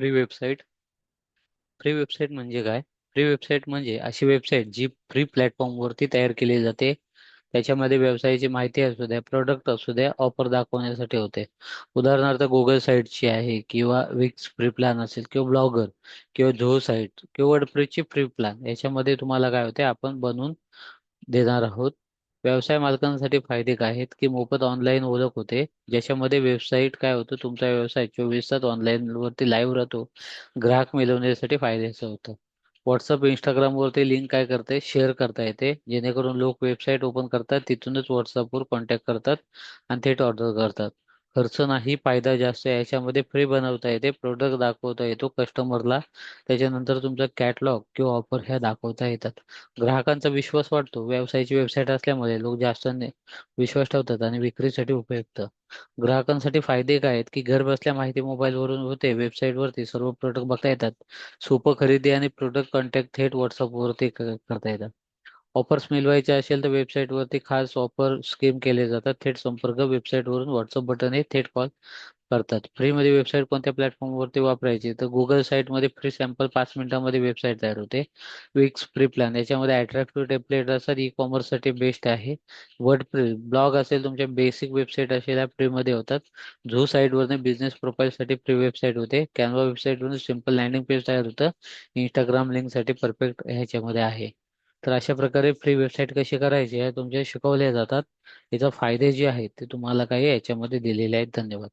Free website free website म्हणजे काय? Free website म्हणजे अशी वेबसाईट जी फ्री प्लॅटफॉर्मवरती तयार केली जाते. त्याच्यामध्ये व्यवसायाची माहिती असू द्या प्रोडक्ट असू द्या ऑफर दाखवण्यासाठी होते. उदाहरणार्थ गुगल साईटची आहे किंवा विक्स फ्री प्लॅन असेल किंवा ब्लॉगर किंवा झो साईट किंवा वर्डप्रेसची फ्री प्लॅन याच्यामध्ये तुम्हाला काय होते? आपण बनवून देणार आहोत. व्यवसाय मालकांसाठी फायदे काय आहेत की मोफत ऑनलाईन ओळख होते? ज्याच्यामध्ये वेबसाईट काय होतं? तुमचा व्यवसाय चोवीस तास ऑनलाईन वरती लाईव्ह राहतो. ग्राहक मिळवण्यासाठी फायद्याचं होतं. व्हॉट्सअप इंस्टाग्राम वरती लिंक काय करते? शेअर करता येते. जेणेकरून लोक वेबसाईट ओपन करतात तिथूनच व्हॉट्सअपवर कॉन्टॅक्ट करतात आणि थेट ऑर्डर करतात. खर्च नाही फायदा जास्त आहे. याच्यामध्ये फ्री बनवता येते प्रोडक्ट दाखवता येतो कस्टमरला त्याच्यानंतर तुमचा कॅटलॉग किंवा ऑफर ह्या दाखवता येतात. ग्राहकांचा विश्वास वाढतो. व्यवसायाची वेबसाईट असल्यामुळे लोक जास्त विश्वास ठेवतात आणि विक्रीसाठी उपयुक्त. ग्राहकांसाठी फायदे काय आहेत? की घर बसल्या माहिती मोबाईल वरून होते वेबसाईट वरती सर्व प्रोडक्ट बघता येतात. सोपं खरेदी आणि प्रोडक्ट कॉन्टॅक्ट थेट व्हॉट्सअप वरती करता येतात. ऑफर्स मिळवायचे असेल तर वेबसाईट वरती खास ऑफर स्कीम केले जातात. थेट संपर्क वेबसाईट वरून व्हॉट्सअप बटन हे थेट कॉल करतात. फ्री मध्ये वेबसाईट कोणत्या प्लॅटफॉर्म वरती वापरायची? तर गुगल साईटमध्ये फ्री सॅम्पल पाच मिनिटांमध्ये वेबसाईट तयार होते. विक्स फ्री प्लॅन याच्यामध्ये अट्रॅक्टिव्ह टेम्पलेट असतात ई कॉमर्ससाठी बेस्ट आहे. वर्ड प्रेस ब्लॉग असेल तुमच्या बेसिक वेबसाईट असेल या फ्री मध्ये होतात. झू साईट वरने बिझनेस प्रोफाईल साठी फ्री वेबसाईट होते. कॅनवा वेबसाईट वरून सिंपल लँडिंग पेज तयार होतं. इंस्टाग्राम लिंकसाठी परफेक्ट ह्याच्यामध्ये आहे. तर अशा प्रकारे फ्री वेबसाईट कशी करायची आहे तुमच्या शिकवल्या जातात. याचा फायदे जे आहेत ते तुम्हाला काही याच्यामध्ये दिलेले आहेत. धन्यवाद.